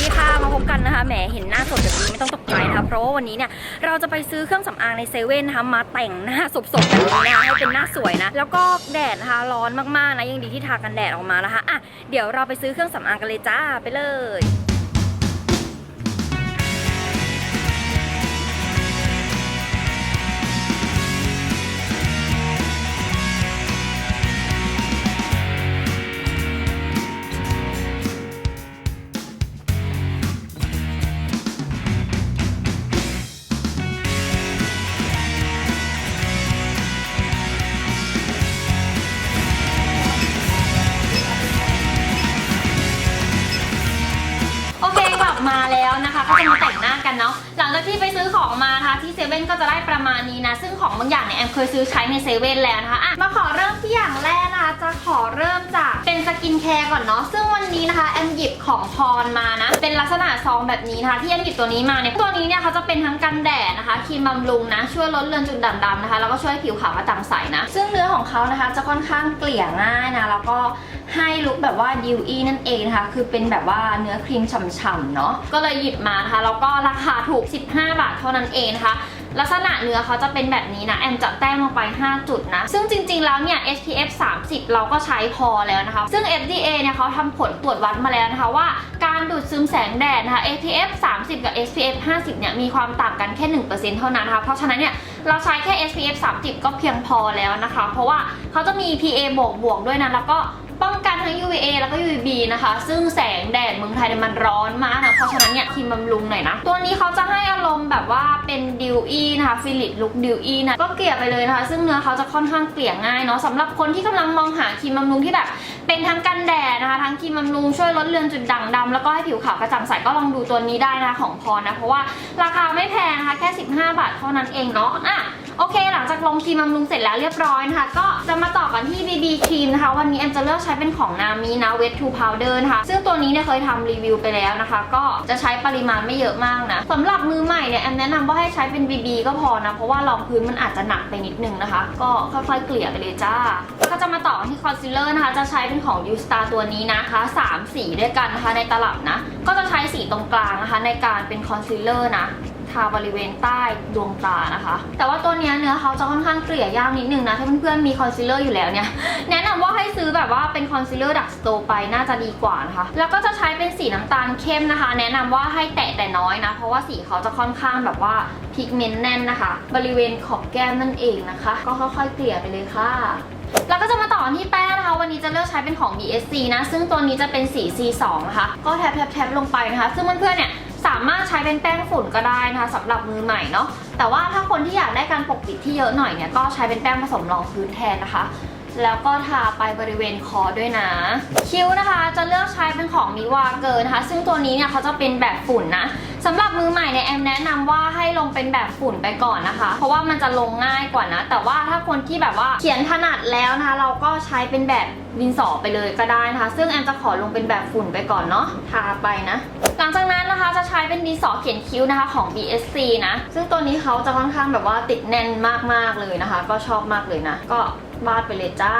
ดีค่ะมาพบกันนะคะแหมเห็นหน้าสดแบบนี้ไม่ต้องตกใจนะคะเพราะว่าวันนี้เนี่ยเราจะไปซื้อเครื่องสำอางในเซเว่นนะคะมาแต่งหน้าสดๆแบบนี้นะคะให้เป็นหน้าสวยนะแล้วก็แดดนะคะร้อนมากๆนะยังดีที่ทากันแดดออกมานะคะอะเดี๋ยวเราไปซื้อเครื่องสำอางกันเลยจ้าไปเลย แล้วนะคะก็จะมาแต่งหน้ากันเนาะหลังจากที่ไปซื้อของมานะคะที่เซเว่นก็จะได้ประมาณนี้นะซึ่งของบางอย่างเนี่ยแอมเคยซื้อใช้ในเซเว่นแล้วนะคะอะมาขอ กินแคร์ก่อนเนาะซึ่งวันนี้นะคะแอมหยิบของพรมานะ เป็นลักษณะซองแบบนี้นะคะที่แอมหยิบตัวนี้มาเนี่ยตัวนี้เนี่ยเขาจะเป็นทั้งกันแดดนะคะครีมบำรุงนะช่วยลดเลือนจุดด่างดำนะคะแล้วก็ช่วยให้ผิวขาวกระจ่างใสนะ ซึ่งเนื้อของเขานะคะจะค่อนข้างเกลี่ยง่ายนะแล้วก็ให้ลุคแบบว่าดิวอี้นั่นเองนะคะคือเป็นแบบว่าเนื้อครีมฉ่ำๆเนาะก็เลยหยิบมานะคะแล้วก็ราคาถูก 15 บาทเท่านั้นเองนะคะ ลักษณะเนื้อเขาจะเป็นแบบนี้นะ แอมจะแต้มลงไป 5 จุดนะ ซึ่งจริงๆ แล้วเนี่ย SPF 30 เราก็ใช้พอแล้วนะคะ ซึ่ง FDA เนี่ยเขาทำผลตรวจวัดมาแล้วนะคะว่าการดูดซึมแสงแดดนะคะ SPF 30 กับ SPF 50 เนี่ยมีความต่างกันแค่ 1%เท่านั้นนะคะ เพราะฉะนั้นเนี่ยเราใช้แค่ SPF 30 ก็เพียงพอแล้วนะคะ เพราะว่าเขาจะมี PA บวกบวกด้วยนะ แล้วก็ป้องกัน ทั้ง UVA แล้วก็ UVB นะคะ ซึ่งแสงแดดเมืองไทยเนี่ยมันร้อนมากนะ เพราะฉะนั้นเนี่ยครีมบำรุงหน่อยนะ ตัวนี้เขาจะให้อารมณ์แบบว่าเป็นดิวอีนะคะฟิลิปลุคดิวอีนะ ก็เกลี่ยไปเลยนะคะ ซึ่งเนื้อเขาจะค่อนข้างเกลี่ยง่ายเนาะสำหรับคนที่กำลังมองหาครีมบำรุงที่แบบ เป็นทั้งกันแดดนะคะ ทั้งครีมบำรุงช่วยลดเลือนจุดด่างดำแล้วก็ให้ผิวขาวกระจ่างใสก็ลองดูตัวนี้ได้นะของพรนะ เพราะว่าราคาไม่แพงนะคะแค่ 15 บาทเท่านั้นเองเนาะอะ โอเค หลังจากลงครีมบำรุงเสร็จแล้วเรียบร้อยนะคะ ก็จะมาต่อกันที่ BB ครีมนะคะ วันนี้แอมจะเลือกใช้เป็นของนามีนะ Wet to Powder นะคะ ซึ่งตัวนี้เนี่ยเคยทำรีวิวไปแล้วนะคะ ก็จะใช้ปริมาณไม่เยอะมากนะสำหรับมือใหม่เนี่ยแอมแนะนำว่าให้ใช้เป็น BB ก็พอนะ เพราะว่ารองพื้นมันอาจจะหนักไปนิดนึงนะคะ ก็ค่อยๆเกลี่ยไปเลยจ้าก็จะมาต่อกันที่คอนซีลเลอร์นะคะ จะใช้เป็นของ U Star ตัวนี้นะคะสามสีด้วยกันนะคะในตลับนะ ก็จะใช้สีตรงกลางนะคะในการเป็นคอนซีลเลอร์นะ ทาบริเวณใต้ดวงตานะคะ แต่ว่าตัวเนี้ยเนื้อเขาจะค่อนข้างเกลี่ยยากนิดนึงนะ ถ้าเพื่อนๆมีคอนซีลเลอร์อยู่แล้วเนี่ย แนะนำว่าให้ซื้อแบบว่าเป็นคอนซีลเลอร์ดักสโตไปน่าจะดีกว่านะคะ แล้วก็จะใช้เป็นสีน้ำตาลเข้มนะคะ แนะนำว่าให้แตะแต่น้อยนะ เพราะว่าสีเขาจะค่อนข้างแบบว่าพิกเมนต์แน่นนะคะ บริเวณขอบแก้มนั่นเองนะคะ ก็ค่อยๆเกลี่ยไปเลยค่ะแล้วก็จะมาต่อที่แป้งนะคะ วันนี้จะเลือกใช้เป็นของ BSC นะ ซึ่งตัวนี้จะเป็นสี C2 นะคะ ก็แทบแทบแทบลงไปนะคะ ซึ่งเพื่อนๆเนี่ย สามารถใช้เป็นแป้งฝุ่นก็ได้นะคะสำหรับมือใหม่เนาะแต่ว่าถ้าคนที่อยากได้การปกปิดที่เยอะหน่อยเนี่ยก็ใช้เป็นแป้งผสมรองพื้นแทนนะคะ แล้วก็ทาไปบริเวณคอด้วยนะ คิ้วนะคะจะเลือกใช้เป็นของนิวาเกินนะคะ ซึ่งตัวนี้เนี่ยเขาจะเป็นแบบฝุ่นนะสำหรับมือใหม่เนี่ยแอมแนะนำว่าให้ลงเป็นแบบฝุ่นไปก่อนนะคะ เพราะว่ามันจะลงง่ายกว่านะ แต่ว่าถ้าคนที่แบบว่าเขียนถนัดแล้วนะคะ เราก็ใช้เป็นแบบดินสอไปเลยก็ได้นะคะ ซึ่งแอมจะขอลงเป็นแบบฝุ่นไปก่อนเนาะทาไปนะ หลังจากนั้นนะคะจะใช้เป็นดินสอเขียนคิ้วนะคะของ BSC นะ ซึ่งตัวนี้เขาจะค่อนข้างแบบว่าติดแน่นมากๆเลยนะคะ ก็ชอบมากเลยนะ ก็ วาดไปเลยจ้า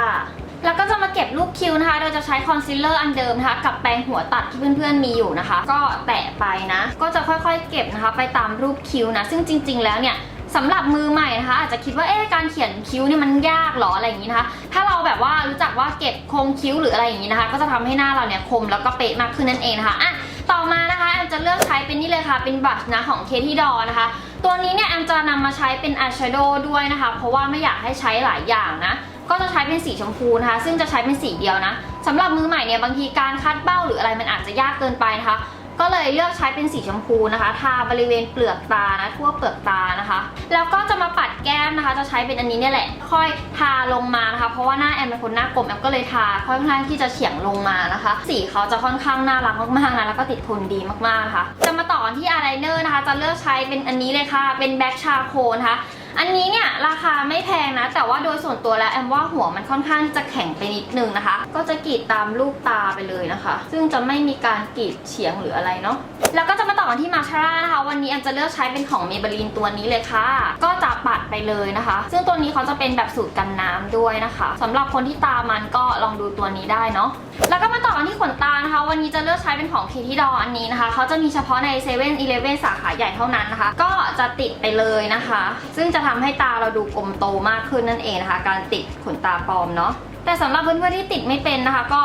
แล้วก็จะมาเก็บรูปคิ้วนะคะ โดยจะใช้คอนซีลเลอร์อันเดิมนะคะ กับแปรงหัวตัดที่เพื่อนๆมีอยู่นะคะ ก็แตะไปนะ ก็จะค่อยๆเก็บนะคะ ไปตามรูปคิ้วนะ ซึ่งจริง ๆ แล้วเนี่ยสำหรับมือใหม่นะคะ อาจจะคิดว่าเอ๊ะการเขียนคิ้วเนี่ยมันยากหรออะไรอย่างนี้นะคะ ถ้าเราแบบว่ารู้จักว่าเก็บโครงคิ้วหรืออะไรอย่างนี้นะคะ ก็จะทำให้หน้าเราเนี่ยคมแล้วก็เป๊ะมากขึ้นนั่นเองนะคะอะต่อมานะคะแอมจะเลือกใช้เป็นนี่เลยค่ะเป็นบลัชนะของเคที่ดอนะคะ ตัวนี้เนี่ยแอมจะนำมาใช้เป็นอายแชโดว์ด้วยนะคะ เพราะว่าไม่อยากให้ใช้หลายอย่างนะ ก็จะใช้เป็นสีชมพูนะคะ ซึ่งจะใช้เป็นสีเดียวนะสำหรับมือใหม่เนี่ยบางทีการคัดเบ้าหรืออะไรมันอาจจะยากเกินไปนะคะ ก็เลยเลือกใช้เป็นสีชมพูนะคะ ทาบริเวณเปลือกตานะทั่วเปลือกตานะคะ แล้วก็จะมาปัดแก้มนะคะ จะใช้เป็นอันนี้เนี่ยแหละ ค่อยทาลงมานะคะ เพราะว่าหน้าแอมเป็นคนหน้ากลมแอมก็เลยทาค่อนข้างที่จะเฉียงลงมานะคะ สีเขาจะค่อนข้างน่ารักมากๆนะแล้วก็ติดทนดีมากๆนะคะ จะมาต่อนที่อายไลเนอร์นะคะ จะเลือกใช้เป็นอันนี้เลยค่ะ เป็นแบ็คชาโคนะคะ อันนี้เนี่ยราคาไม่แพงนะ แต่ว่าโดยส่วนตัวแล้วแอมว่าหัวมันค่อนข้างจะแข็งไปนิดนึงนะคะ ก็จะกรีดตามลูกตาไปเลยนะคะ ซึ่งจะไม่มีการกรีดเฉียงหรืออะไรเนาะแล้วก็จะมาต่อกันที่มาชาร่านะคะ วันนี้แอมจะเลือกใช้เป็นของเมเบลีนตัวนี้เลยค่ะ ก็จะปัดไปเลยนะคะ ซึ่งตัวนี้เขาจะเป็นแบบสูตรกันน้ำด้วยนะคะสำหรับคนที่ตามันก็ลองดูตัวนี้ได้เนาะแล้วก็มาต่อกันที่ขนตานะคะ วันนี้จะเลือกใช้เป็นของเคที่ดออันนี้นะคะเขาจะมีเฉพาะใน7 e เ e ่ e อสาขาใหญ่เท่านั้นนะคะ ก็จะติดไปเลยนะคะ ซึ่งจะทำให้ตาเราดูกลมโตมากขึ้นนั่นเองนะคะ การติดขนตาปลอมเนาะแต่สำหรับเพื่อนๆที่ติดไม่เป็นนะคะ ก็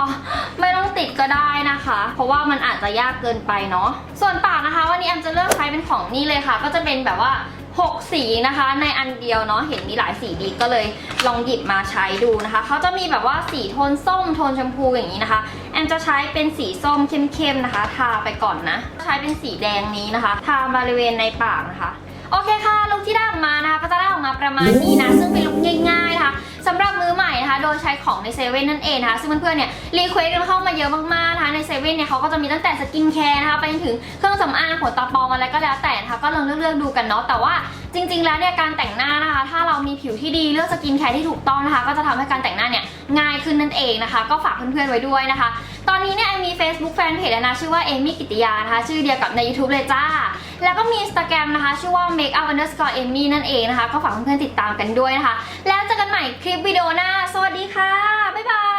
ไม่ต้องติดก็ได้นะคะ เพราะว่ามันอาจจะยากเกินไปเนาะส่วนปากนะคะ วันนี้แอมจะเลือกใช้เป็นของนี่เลยค่ะ ก็จะเป็นแบบว่า 6 สีนะคะ ในอันเดียวเนาะเห็นมีหลายสีดีก็เลยลองหยิบมาใช้ดูนะคะเขาจะมีแบบว่าสีโทนส้มโทนชมพูอย่างนี้นะคะ แอมจะใช้เป็นสีส้มเข้มๆนะคะ ทาไปก่อนนะ ใช้เป็นสีแดงนี้นะคะ ทาบริเวณในปากนะคะ โอเคค่ะลุคที่ได้ออกมานะคะก็จะได้ออกมาประมาณนี้นะซึ่งเป็นลุคง่ายๆนะคะสำหรับมือใหม่นะคะโดยใช้ของในเซเว่นนั่นเองนะคะซึ่งเพื่อนๆเนี่ยรีเควสกันเข้ามาเยอะมากๆนะคะในเซเว่นเนี่ยเขาก็จะมีตั้งแต่สกินแคร์นะคะไปจนถึงเครื่องสำอางขนตาปลอมอะไรก็แล้วแต่นะคะก็ลองเลือกๆดูกันเนาะแต่ว่าจริง ๆ แล้วเนี่ยการแต่งหน้านะคะ ถ้าเรามีผิวที่ดีเลือกสกินแคร์ที่ถูกต้องนะคะ ก็จะทำให้การแต่งหน้าเนี่ยง่ายขึ้นนั่นเองนะคะ ก็ฝากเพื่อนๆไว้ด้วยนะคะ ตอนนี้เนี่ยมี Facebook Fanpage แล้วนะชื่อว่าเอมี่กิติยานะคะชื่อเดียวกับใน YouTube เลยจ้า แล้วก็มีอินสตาแกรมนะคะ ชื่อว่า makeup underscore amy นั่นเองนะคะ ก็ฝากเพื่อนๆติดตามกันด้วยนะคะ แล้วเจอกันใหม่คลิปวิดีโอหน้า สวัสดีค่ะ บ๊ายบาย